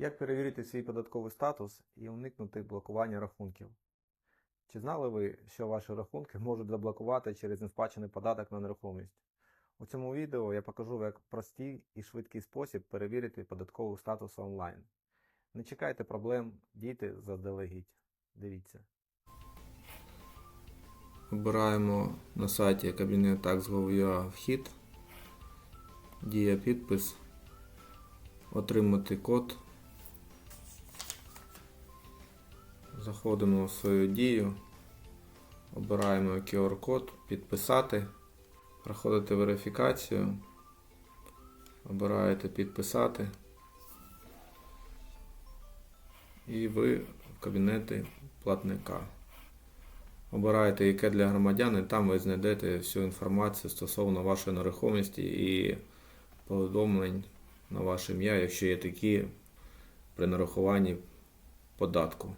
Як перевірити свій податковий статус і уникнути блокування рахунків? Чи знали ви, що ваші рахунки можуть заблокувати через несплачений податок на нерухомість? У цьому відео я покажу, як простий і швидкий спосіб перевірити податковий статус онлайн. Не чекайте проблем, дійте заздалегідь. Дивіться. Обираємо на сайті Кабінет Tax.gov.ua вхід, дія підпис, отримати код. Заходимо в свою дію, обираємо QR-код, підписати, проходите верифікацію, обираєте підписати. І ви в кабінеті платника. Обираєте яке для громадян, і там ви знайдете всю інформацію стосовно вашої нерухомості і повідомлень на ваше ім'я, якщо є такі при нарахуванні податку.